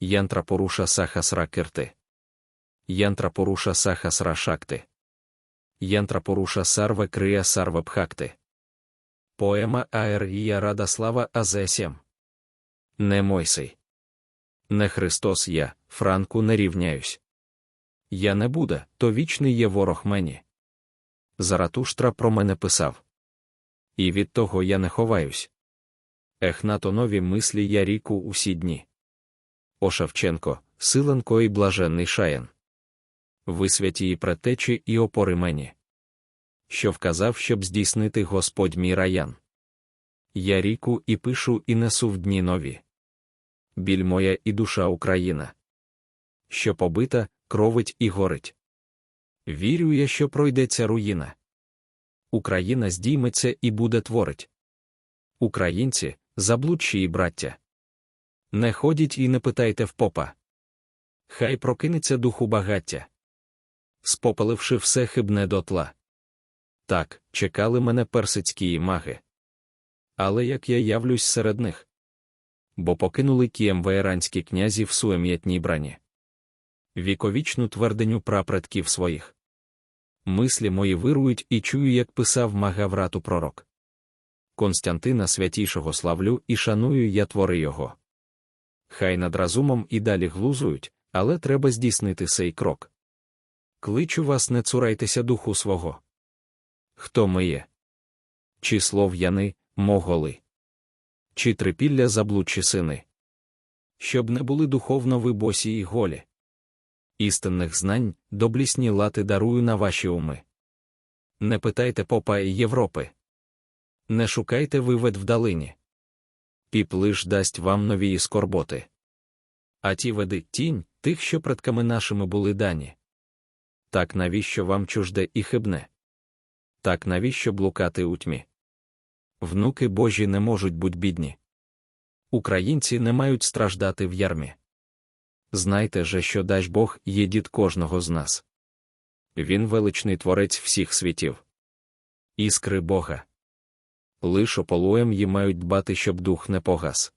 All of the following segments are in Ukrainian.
Янтра поруша сахасра кирти. Янтра поруша сахасра шакти. Янтра поруша сарве крия сарве пхакти. Поема Аер Ія Радослава Азесім. Не Мойсей. Не Христос я, Франку не рівняюсь. Я не буде, то вічний є ворог мені. Заратуштра про мене писав. І від того я не ховаюсь. Ех на то нові мислі я ріку усі дні. О Шевченко, Силенко і блаженний шаєн. Ви святі і предтечі і опори мені. Що вказав, щоб здійснити Господь мій раян. Я ріку і пишу, і несу в дні нові. Біль моя і душа Україна. Що побита, кровить і горить. Вірю я, що пройдеться руїна. Україна здійметься і буде творить. Українці, заблудші і браття. Не ходіть і не питайте в попа. Хай прокинеться духу багаття. Спопаливши все хибне дотла. Так, чекали мене персидські маги. Але як я явлюсь серед них? Бо покинули кієм ваєранські князі в суем'ятній брані. Віковічну тверденю прапредків своїх. Мислі мої вирують і чую, як писав Магаврату пророк. Константина святішого славлю і шаную я твори його. Хай над разумом і далі глузують, але треба здійснити сей крок. Кличу вас, не цурайтеся духу свого. Хто ми є? Чи слов'яни, моголи? Чи трипілля заблудчі сини? Щоб не були духовно ви босі і голі. Істинних знань, доблісні лати дарую на ваші уми. Не питайте попа і Європи. Не шукайте вивед вдалині. Піп лиш дасть вам нові скорботи. А ті веди тінь тих, що предками нашими були дані. Так навіщо вам чужде і хибне? Так навіщо блукати у тьмі? Внуки Божі не можуть бути бідні. Українці не мають страждати в ярмі. Знайте же, що дасть Бог є дід кожного з нас. Він величний творець всіх світів. Іскри Бога. Лиш ополоєм їм мають дбати, щоб дух не погас.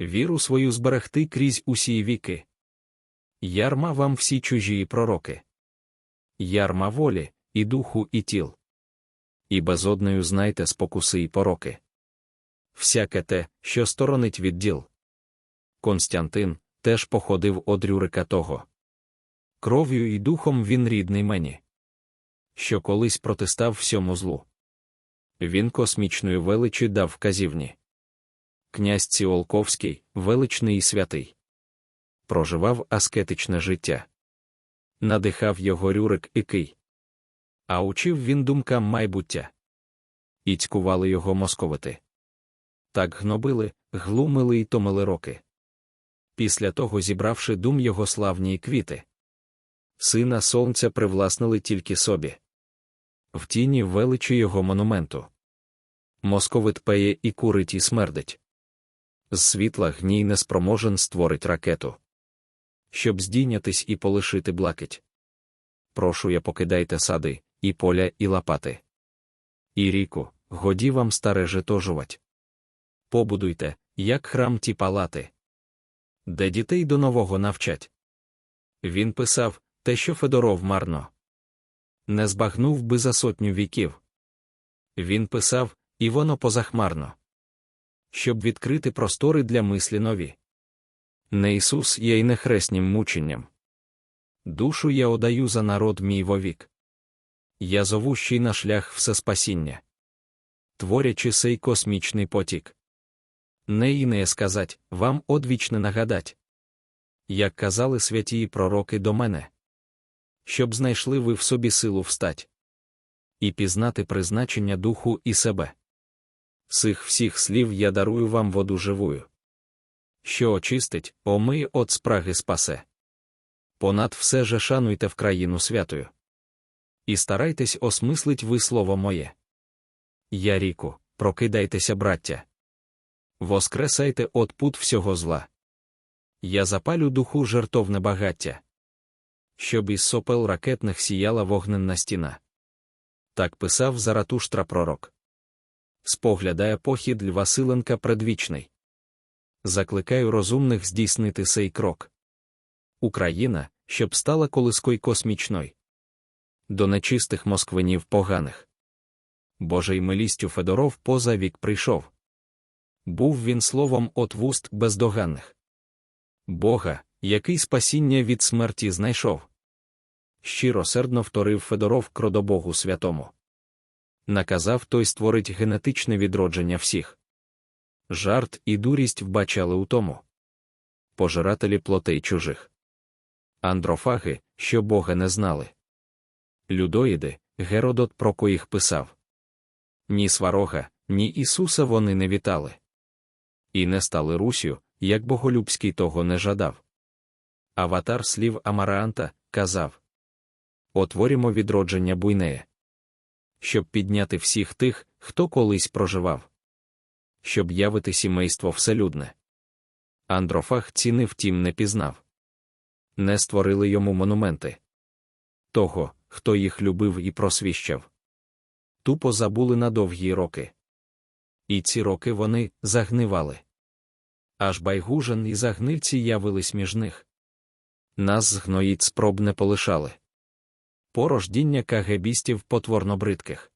Віру свою зберегти крізь усі віки. Ярма вам всі чужі пророки. Ярма волі, і духу, і тіл. І безодною знайте спокуси і пороки. Всяке те, що сторонить від діл. Константин теж походив од Рюрика того. Кров'ю і духом він рідний мені. Що колись протистав всьому злу. Він космічної величі дав вказівні. Князь Ціолковський, величний і святий. Проживав аскетичне життя. Надихав його Рюрик і Кий. А учив він думкам майбуття. І цькували його московити. Так гнобили, глумили й томили роки. Після того зібравши дум його славні квіти. Сина сонця привласнили тільки собі. В тіні величі його монументу. Московит пеє і курить і смердить. З світла гній неспроможен створить ракету. Щоб здійнятись і полишити блакить. Прошу я покидайте сади, і поля, і лопати. І ріку, годі вам старе житожувать. Побудуйте, як храм ті палати, де дітей до нового навчать. Він писав те, що Федоров марно не збагнув би за сотню віків. Він писав, і воно позахмарно. Щоб відкрити простори для мислі нові. Не Ісус є й не хреснім мученням. Душу я одаю за народ мій вовік. Я зовущий на шлях всеспасіння. Творячи сей космічний потік. Не інеє сказать, вам одвічне нагадать. Як казали святі пророки до мене, щоб знайшли ви в собі силу встать і пізнати призначення духу і себе. Сих всіх слів я дарую вам воду живую. Що очистить, омиє от спраги спасе. Понад все же шануйте в країну святою. І старайтесь осмислить ви слово моє. Я ріку, прокидайтеся, браття. Воскресайте от пут всього зла. Я запалю духу жертовне багаття. Щоб із сопел ракетних сіяла вогненна стіна. Так писав Заратуштра пророк. Споглядає похід Льва Силенка предвічний. Закликаю розумних здійснити сей крок. Україна, щоб стала колискою космічною. До нечистих москвинів поганих. Божий милістю Федоров поза вік прийшов. Був він словом от вуст бездоганних. Бога, який спасіння від смерті знайшов. Щиросердно вторив Федоров кродобогу святому. Наказав той створить генетичне відродження всіх. Жарт і дурість вбачали у тому. Пожирателі плотей чужих. Андрофаги, що Бога не знали. Людоїди, Геродот про коїх писав. Ні сварога, ні Ісуса вони не вітали. І не стали Русю, як Боголюбський того не жадав. Аватар слів Амараанта казав Отворімо відродження буйнеє. Щоб підняти всіх тих, хто колись проживав. Щоб явити сімейство вселюдне. Андрофаг ціни втім не пізнав. Не створили йому монументи. Того, хто їх любив і просвіщав. Тупо забули на довгі роки. І ці роки вони загнивали. Аж байгужен і загнивці явились між них. Нас згноїть спроб не полишали. Порождіння кагебістів потворно бридких.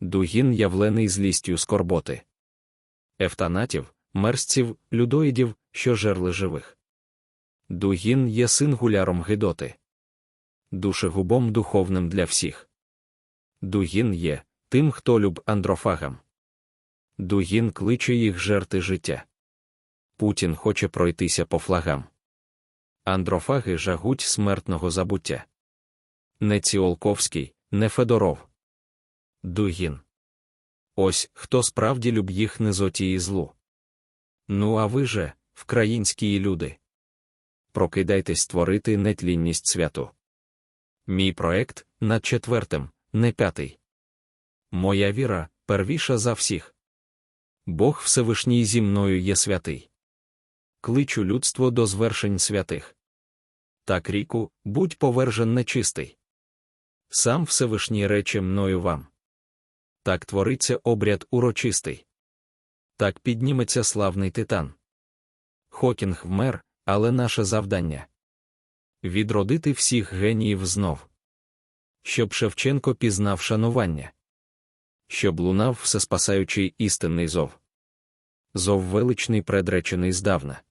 Дугін явлений злістю скорботи. Ефтанатів, мерзців, людоїдів, що жерли живих. Дугін є сингуляром Гидоти. Душегубом духовним для всіх. Дугін є тим, хто люб андрофагам. Дугін кличе їх жерти життя. Путін хоче пройтися по флагам. Андрофаги жагуть смертного забуття. Не Ціолковський, не Федоров. Дугін. Ось хто справді люб їх низоті і злу. Ну, а ви же, вкраїнські люди. Прокидайтесь створити нетлінність святу. Мій проект над четвертим, не п'ятий. Моя віра первіша за всіх. Бог Всевишній зі мною є святий. Кличу людство до звершень святих. Так ріку, будь повержен нечистий. Сам Всевишній рече мною вам. Так твориться обряд урочистий. Так підніметься славний титан. Хокінг вмер, але наше завдання відродити всіх геніїв знов. Щоб Шевченко пізнав шанування, щоб лунав всеспасаючий істинний зов. Зов величний предречений здавна.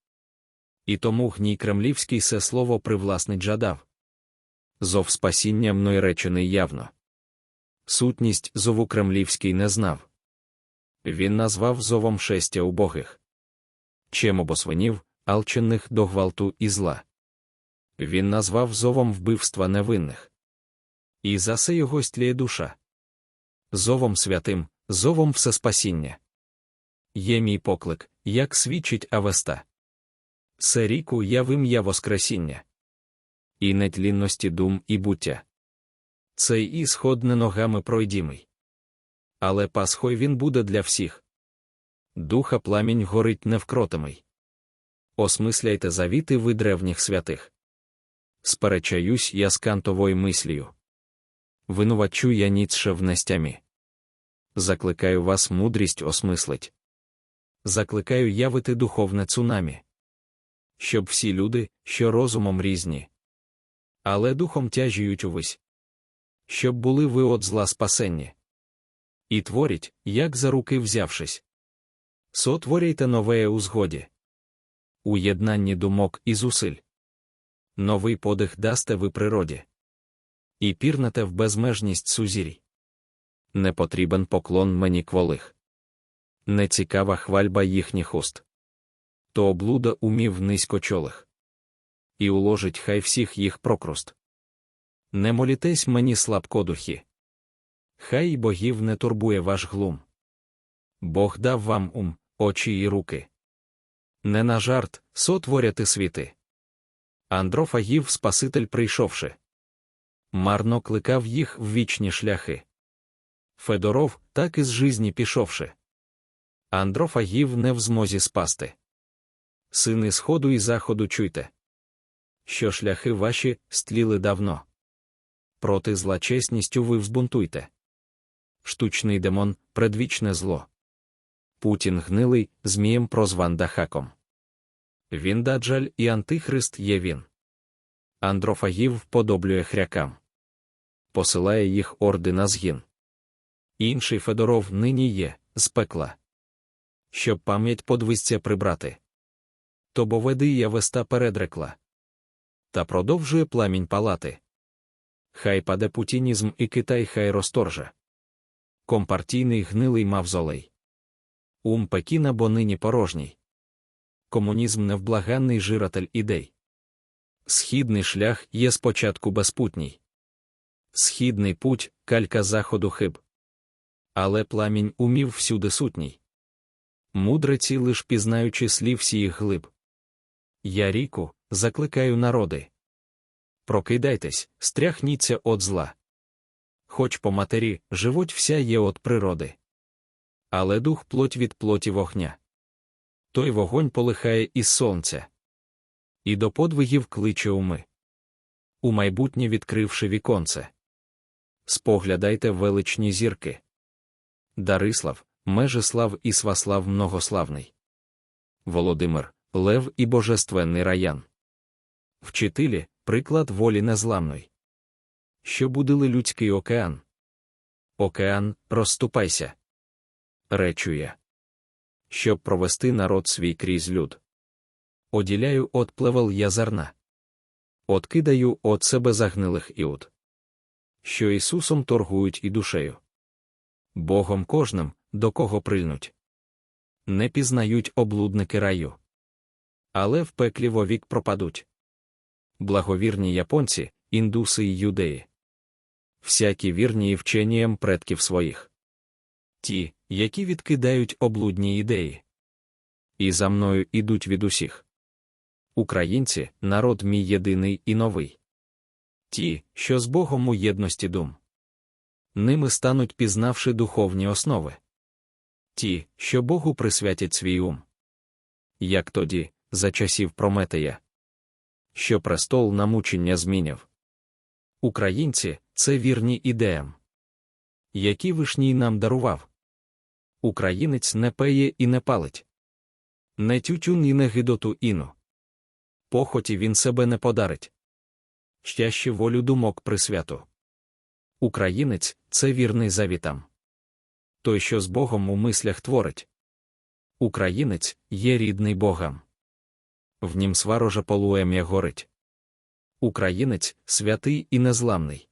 І тому гній кремлівський се слово привласнить жадав. Зов спасіння мною речений явно. Сутність зову кремлівський не знав. Він назвав зовом шестя убогих. Чим обосвинів, алчених до гвалту і зла. Він назвав зовом вбивства невинних. І за се його стліє душа. Зовом святим, зовом всеспасіння. Є мій поклик, як свідчить Авеста. Се ріку явим я Воскресіння. І нетлінності дум і буття. Цей ісход не ногами пройдімий. Але Пасхой він буде для всіх. Духа пламінь горить невкротимий. Осмисляйте завіти ви древніх святих. Сперечаюсь я з кантовою мислію. Винувачу я ніцше в нестямі. Закликаю вас мудрість осмислить. Закликаю явити духовне цунамі. Щоб всі люди, що розумом різні, але духом тяжіють увесь. Щоб були ви от зла спасенні. І творіть, як за руки взявшись. Сотворяйте нове у згоді. У думок і зусиль. Новий подих дасте ви природі. І пірнете в безмежність сузірій. Не потрібен поклон мені кволих. Не цікава хвальба їхніх уст. То облуда умів низькочолих. І уложить хай всіх їх прокруст. Не молітесь мені слабкодухі. Хай богів не турбує ваш глум. Бог дав вам ум, очі і руки. Не на жарт сотворяти світи. Андрофагів Спаситель прийшовши. Марно кликав їх в вічні шляхи. Федоров, так із жизні пішовши. Андрофагів не в змозі спасти. Сини сходу і заходу чуйте, що шляхи ваші стліли давно. Проти злачесністю ви взбунтуйте. Штучний демон, предвічне зло. Путін гнилий, змієм прозван Дахаком. Він даджаль і антихрист є він. Андрофагів вподоблює хрякам. Посилає їх орди на згін. Інший Федоров нині є, з пекла. Щоб пам'ять подвисця прибрати. То бо я веста передрекла. Та продовжує пламінь палати. Хай паде путінізм і Китай хай розторже. Компартійний гнилий мавзолей. Ум Пекіна бо нині порожній. Комунізм невблаганний жиратель ідей. Східний шлях є спочатку безпутній. Східний путь калька заходу хиб. Але пламінь умів всюди сутній. Мудреці лиш пізнаючи слів всіх глиб. Я ріку, закликаю народи. Прокидайтесь, стряхніться от зла. Хоч по матері живуть вся є от природи. Але дух плоть від плоті вогня. Той вогонь полихає із сонця. І до подвигів кличе уми. У майбутнє відкривши віконце. Споглядайте величні зірки. Дарислав, Межислав і Сваслав Многославний. Володимир, Лев і Божественний раян. Вчителі, приклад волі незламної. Що будили людський океан? Океан, розступайся. Речує. Щоб провести народ свій крізь люд. Оділяю от плевел я зерна. Откидаю от себе загнилих іуд. Що Ісусом торгують і душею. Богом кожним, до кого прильнуть. Не пізнають облудники раю. Але в пеклі вовік пропадуть. Благовірні японці, індуси й юдеї. Всякі вірні і вченіям предків своїх. Ті, які відкидають облудні ідеї. І за мною ідуть від усіх. Українці народ мій єдиний і новий. Ті, що з Богом у єдності дум. Ними стануть пізнавши духовні основи. Ті, що Богу присвятять свій ум. Як тоді, за часів Прометея, що престол на мучення зміняв. Українці це вірні ідеям, які вишній нам дарував. Українець не пеє і не палить, не тютюн і не гидоту іну. Похоті він себе не подарить. Щаще волю думок присвяту. Українець це вірний завітам. Той, що з Богом у мислях творить. Українець є рідний Богам. В нім сварожа полуем'я горить. Українець святий і незламний.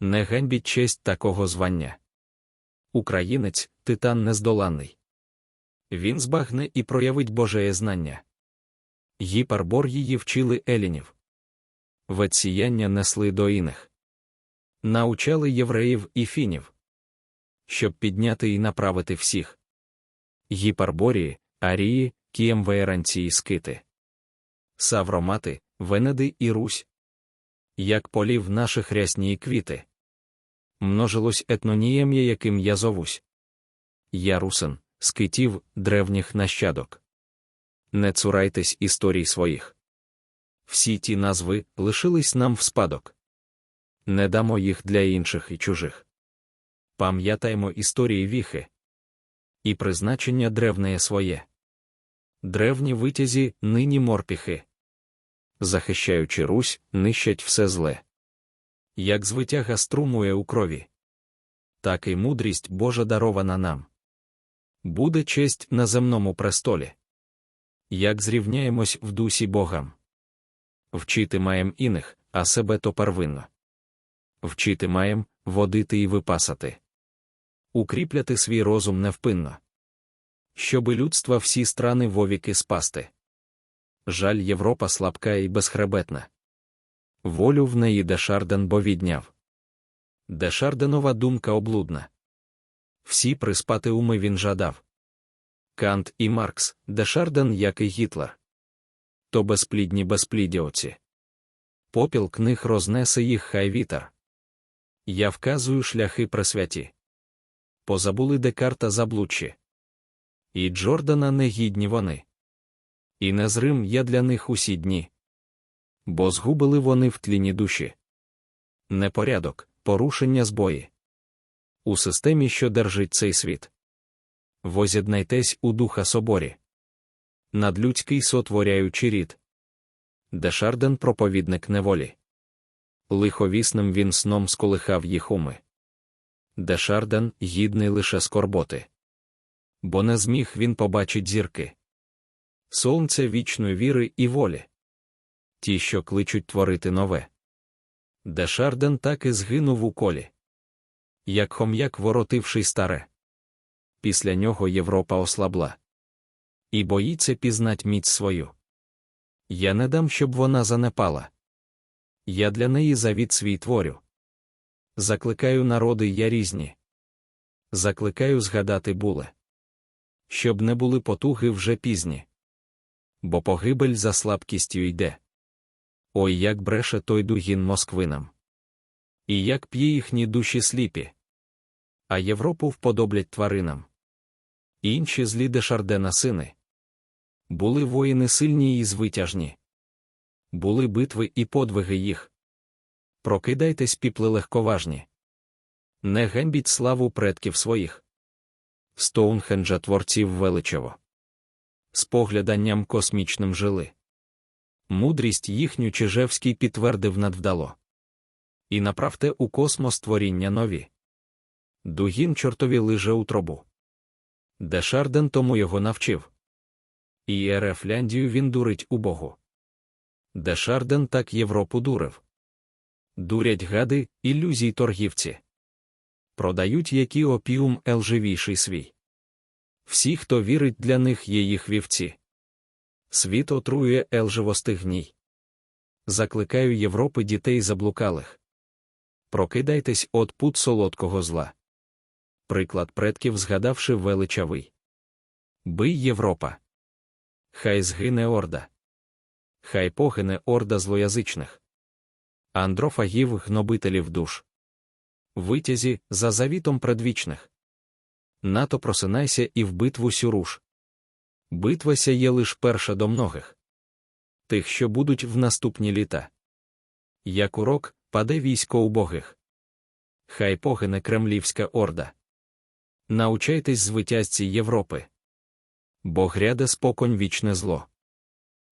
Не ганьбіть честь такого звання. Українець титан нездоланний. Він збагне і проявить Божеє знання. Гіпарбор її вчили елінів. Ведсіяння несли до іних. Научали євреїв і фінів. Щоб підняти і направити всіх. Гіпарборії, арії, кіємвеєранці і скити. Савромати, Венеди і Русь. Як полів наших рясні квіти. Множилось етнонієм'я, яким я зовусь. Я русин, скитів, древніх нащадок. Не цурайтесь історій своїх. Всі ті назви лишились нам в спадок. Не дамо їх для інших і чужих. Пам'ятаймо історії віхи і призначення древнеє своє. Древні витязі нині морпіхи. Захищаючи Русь, нищать все зле. Як звитяга струмує у крові, так і мудрість Божа дарована нам. Буде честь на земному престолі. Як зрівняємось в дусі Богам. Вчити маєм іних, а себе то первинно. Вчити маєм водити і випасати. Укріпляти свій розум невпинно. Щоби людства всі страни вовіки спасти. Жаль, Європа слабка і безхребетна. Волю в неї Дешарден бо відняв. Дешарденова думка облудна. Всі приспати уми він жадав. Кант і Маркс, Дешарден, як і Гітлер. То безплідні безплідіоці. Попіл книг рознесе їх хай вітер. Я вказую шляхи пресвяті. Позабули Декарта заблудші. І Джордана негідні вони. І незрим я для них усі дні. Бо згубили вони в тліні душі. Непорядок, порушення збої. У системі, що держить цей світ. Возіднайтесь у духа соборі. Надлюдський сотворяючий рід. Дешарден проповідник неволі. Лиховісним він сном сколихав їх уми. Дешарден гідний лише скорботи. Бо не зміг він побачить зірки. Сонце вічної віри і волі. Ті, що кличуть творити нове. Дешарден так і згинув у колі. Як хом'як воротивший старе. Після нього Європа ослабла. І боїться пізнать міць свою. Я не дам, щоб вона занепала. Я для неї завіт свій творю. Закликаю народи я різні. Закликаю згадати буле. Щоб не були потуги вже пізні. Бо погибель за слабкістю йде. Ой, як бреше той дугін москвинам. І як п'є їхні душі сліпі. А Європу вподоблять тваринам. Інші злі дешардена сини. Були воїни сильні і звитяжні. Були битви і подвиги їх. Прокидайтесь, піпли легковажні. Не гембіть славу предків своїх. Стоунхенджа творців величево. З погляданням космічним жили. Мудрість їхню Чижевський підтвердив надвдало. І направте у космос творіння нові. Дугін чортові лиже у тробу. Дешарден тому його навчив. І Ерефляндію він дурить у Богу. Дешарден так Європу дурив. Дурять гади, ілюзій торгівці. Продають які опіум елживіший свій. Всі, хто вірить, для них є їх вівці. Світ отрує елживостих гній. Закликаю Європи дітей заблукалих. Прокидайтесь от пут солодкого зла. Приклад предків згадавши величавий. Бий Європа. Хай згине орда. Хай погине орда злоязичних. Андрофагів гнобителів душ. Витязі за завітом предвічних. Нато просинайся і в битву сюруш. Битвася є лиш перша до многих. Тих, що будуть в наступні літа. Як урок, паде військо убогих. Хай погине кремлівська орда. Научайтесь звитязці Європи. Бо гряде споконь вічне зло.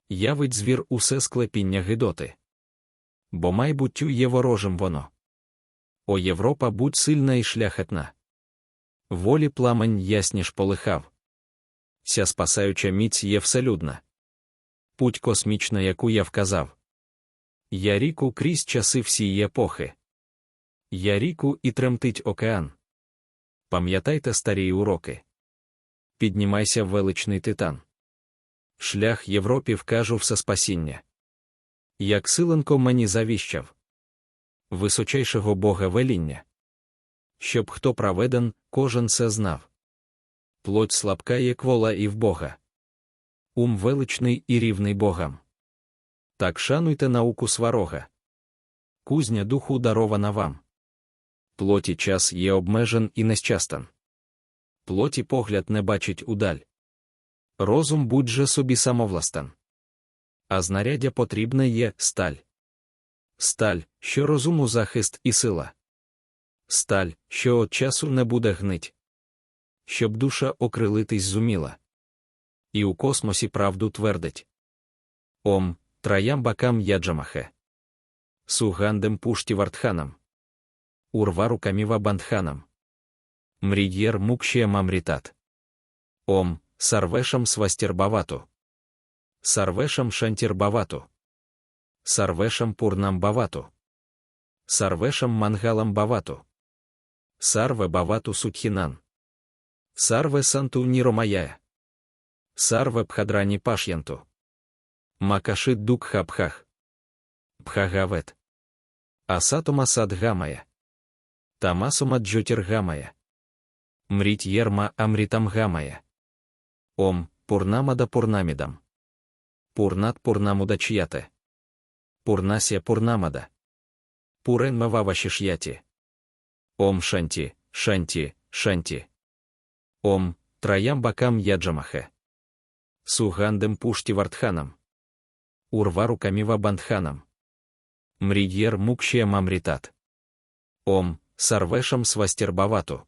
Явить звір усе склепіння гидоти. Бо майбуттю є ворожим воно. О Європа будь сильна і шляхетна. Волі пламень ясніш полихав. Вся спасаюча міць є вселюдна. Путь космічна, яку я вказав. Я ріку крізь часи всі епохи. Я ріку і тремтить океан. Пам'ятайте старі уроки. Піднімайся величний титан. Шлях Європі вкажу все спасіння. Як силенко мені завіщав височайшого Бога веління. Щоб хто праведен, кожен це знав. Плоть слабка, як вола і в Бога. Ум величний і рівний Богам. Так шануйте науку сварога. Кузня духу дарована вам. Плоті час є обмежен і нещастен. Плоті погляд не бачить удаль. Розум будь же собі самовластен. А знаряддя потрібне є сталь. Сталь, що розуму захист і сила. Сталь, що от часу не буде гнить. Щоб душа окрилитись зуміла. І у космосі правду твердить. Ом, траямбакам яджамахе. Сугандем пушті вартханам. Урвару каміва бандханам. Мрід'єр мукшія мамрітат. Ом, сарвешам свастірбавату. Сарвешам шантірбавату. Сарвешам пурнам бавату. Сарвешам мангалам бавату. Сарве бавату сутхінан. Сарве санту ніромая. Сарве пхадрані паш'янту. Макашит дук хабхах. Пхагавет. Асатома садгамая. Тамасома джотіргамая. Мріть єрма амрітамгамая. Ом, пурнамада пурнамідам. Пурнат пурнамудач'яте. Пурнася пурнамада. Пурен мававашіш'яті. Ом шанті, шанті, шанті. Ом, траямбакам яджамахе. Сугандем пушті вартханам. Урвару каміва бандханам. Мрід'єр мукшія мамрітат. Ом, сарвешам свастірбавату.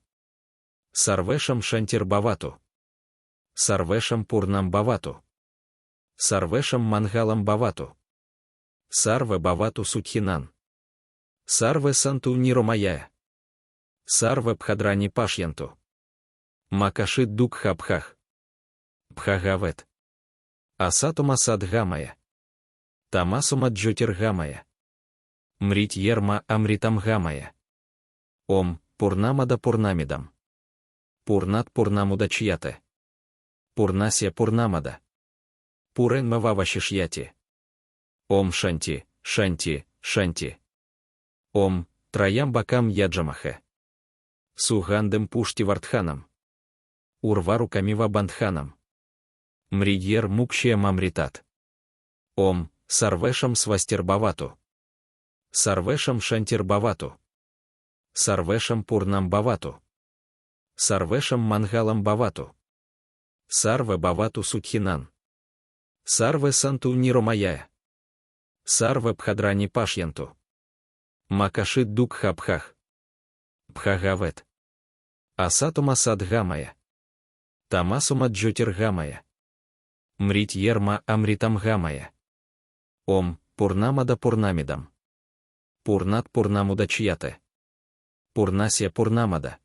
Сарвешам шантірбавату. Сарвешам пурнамбавату. Сарвешам мангалам бавату. Сарве бавату сутхінан. Сарве санту ніромаяя. Сарве пхадрані паш'янту. Макаши дук хабхах. Пхагавет. Асатума садгамая. Тамасума джотіргамая. Мріть єрма амрітамгамая. Ом, пурнамада пурнамідам. Пурнат пурнамудач'яте. Пурнасya пурнамада. Пурен мававашіш'яті. Ом шанті, шанті, шанті. Ом, траямбакам яджамахе. Сугандем пушті вартханам. Урвару каміва бандханам. Мрідєр мукшія мамрітат. Ом, сарвешам свастірбавату. Сарвешам шантірбавату. Сарвешам пурнам бавату. Сарвешам мангалам бавату. Сарве бавату сутхінан. Сарве санту ніромаяя. Сарве пхадрані паш'янту. Макаши дук хабхах. Пхагавет. Асатума садгамая. Тамасума джотіргамая. Мріть єрма амрітамгамая. Ом, пурнамада пурнамідам. Пурнат пурнамуда пурнамудач'яте. Пурнасya пурнамада.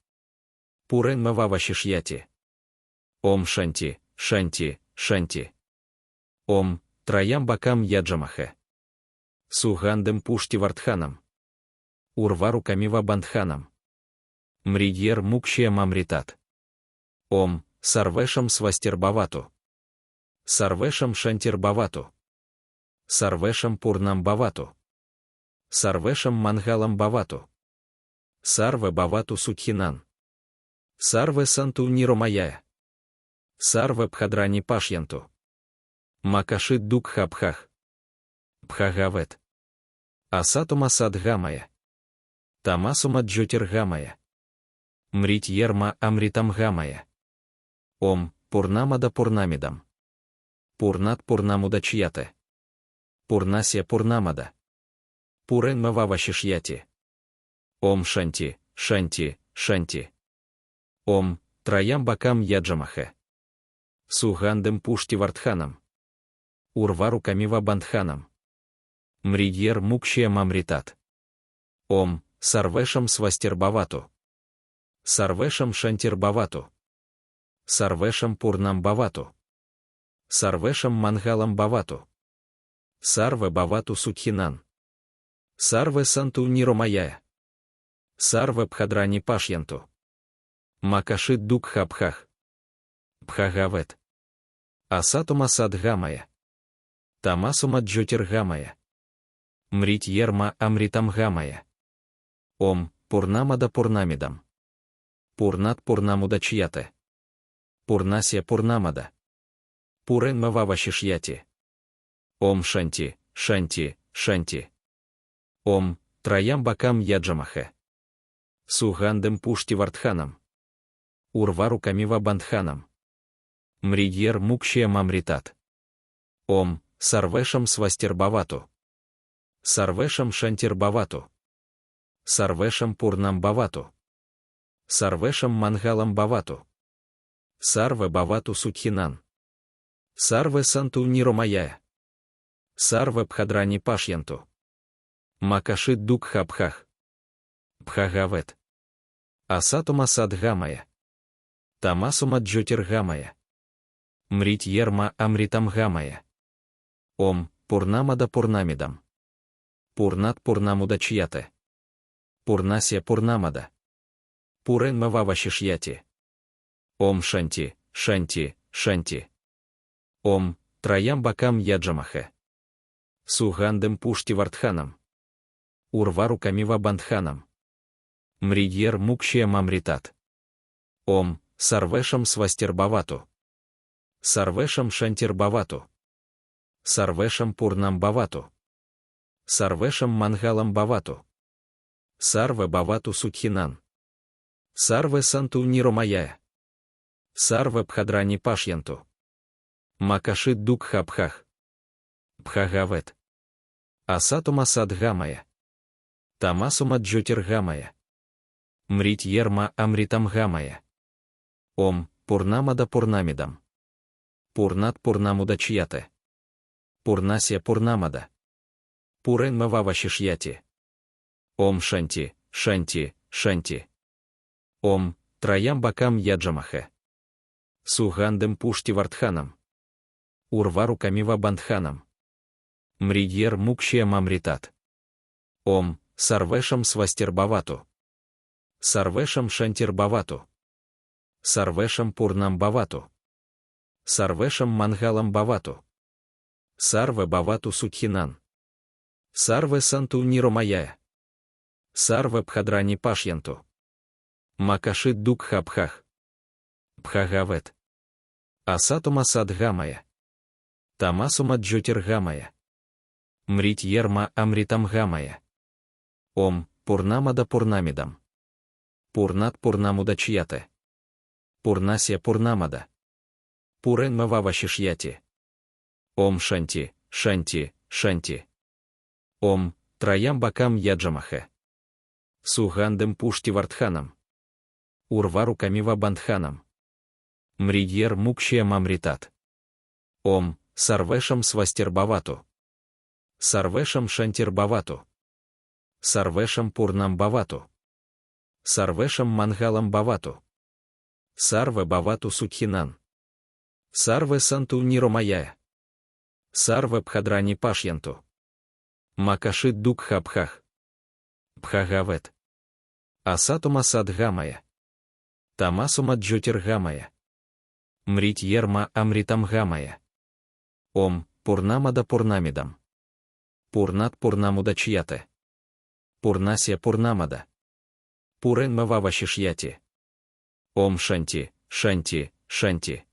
Пурен мававашіш'яті. Ом шанті, шанті, шанті. Ом, траямбакам яджамахе. Сугандем пушті вартханам. Урвару каміва бандханам. Мрідєр мукшія мамрітат. Ом, сарвешам свастірбавату. Сарвешам шантірбавату. Сарвешам пурнам бавату. Сарвешам мангалам бавату. Сарве бавату сутхінан. Сарве санту ніромаяя. Сарве пхадрані паш'янту. Макаши дук хабхах. Пхагавет. Асатума садгамая. Тамасума джотіргамая. Мріть єрма амрітамгамая. Ом, пурнамада пурнамідам. Пурнат пурнамудач'яте. Пурнасya пурнамада. Пурен мававашіш'яті. Ом шанті, шанті, шанті. Ом, траямбакам яджамахе. Сугандем пушті вартханам. Урвару каміва бандханам. Мрідєр мукшія мамрітат. Ом, сарвешам свастірбавату. Сарвешам шантірбавату. Сарвешам пурнам бавату. Сарвешам мангалам бавату. Сарве бавату сутхінан. Сарве санту ніромаяя. Сарве пхадрані паш'янту. Макаши дук хабхах. Пхагавет. Асатума садгамая. Тамасума джотіргамая. Мріть єрма амрітамгамая. Ом, пурнамада пурнамідам. Пурнат пурнамудач'яте. Пурнасya пурнамада. Пурен мававашіш'яті. Ом шанті, шанті, шанті. Ом, траямбакам яджамахе. Сугандем пушті вартханам. Урвару каміва бандханам. Мрідєр мукшія мамрітат. Ом, сарвешам свастірбавату. Сарвешам шантірбавату. Сарвешам пурнам бавату. Сарвешам мангалам бавату. Сарве бавату сутхінан. Сарве санту ніромаяя. Сарве пхадрані паш'янту. Макаши дук хабхах. Пхагавет. Асатума садгамая. Тамасума джотіргамая. Мріть єрма амрітамгамая. Ом, пурнамада пурнамідам. Пурнат пурнамудач'яте. Пурнасya пурнамада. Пурен мававашіш'яті. Ом шанті, шанті, шанті. Ом, траямбакам яджамахе. Сугандем пушті вартханам. Урвару каміва бандханам. Мрідєр мукшія мамрітат. Ом, сарвешам свастірбавату. Сарвешам шантірбавату. Сарвешам пурнам бавату. Сарвешам мангалам бавату. Сарве бавату сутхінан. Сарве санту ніромаяя. Сарве пхадрані паш'янту. Макаши дук хабхах. Пхагавет. Асатума садгамая. Тамасума джотіргамая. Мріть єрма амрітамгамая. Ом, пурнамада пурнамідам. Пурнат пурнамудач'яте. Пурнасія Пурнамада. Пуренма Вавашіш'яті. Ом Шанті, Шанті, Шанті. Ом Траямбакам Яджамахе. Сугандем Пушті Вартханам. Урвару Каміва Бандханам. Мрієр Мукшія Мамрітат. Ом Сарвешам Свастірбавату. Сарвешам Шантірбавату. Сарвешам Пурнам Бавату. Сарвешам Мангалам Бавату. Сарве Бавату Сутхінан. Сарве Санту Ніромая. Сарве Пхадрані Паш'янту. Макашит Дук Хабхах. Пхагавет. Асатума Садгамая. Тамасума Джотіргамая. Мріть Єрма Амрітамгамая. Ом Пурнамада Пурнамідам. Пурнат Пурнамудач'яте. Пурнасія Пурнамада. Пуренма Вавашіш'яті. Ом Шанті, Шанті, Шанті. Ом Траямбакам Яджамахе. Сугандем Пушті Вартханам. Урвару Каміва Бандханам. Мрієр Мукшія Мамрітат. Ом Сарвешам Свастірбавату. Сарвешам Шантірбавату. Сарвешам Пурнам Бавату. Сарвешам Мангалам Бавату. Сарве Бавату Сутхінан. Сарве Санту Ніромая. Сарве Пхадрані Паш'янту. Макашит Дук Хабхах. Пхагавет. Асатума Садгамая. Тамасума Джотіргамая. Мріть Єрма Амрітамгамая. Ом Пурнамада Пурнамідам. Пурнат Пурнамудач'яте. Пурнасія Пурнамада. Пуренма Вавашіш'яті. Ом Шанті, Шанті, Шанті.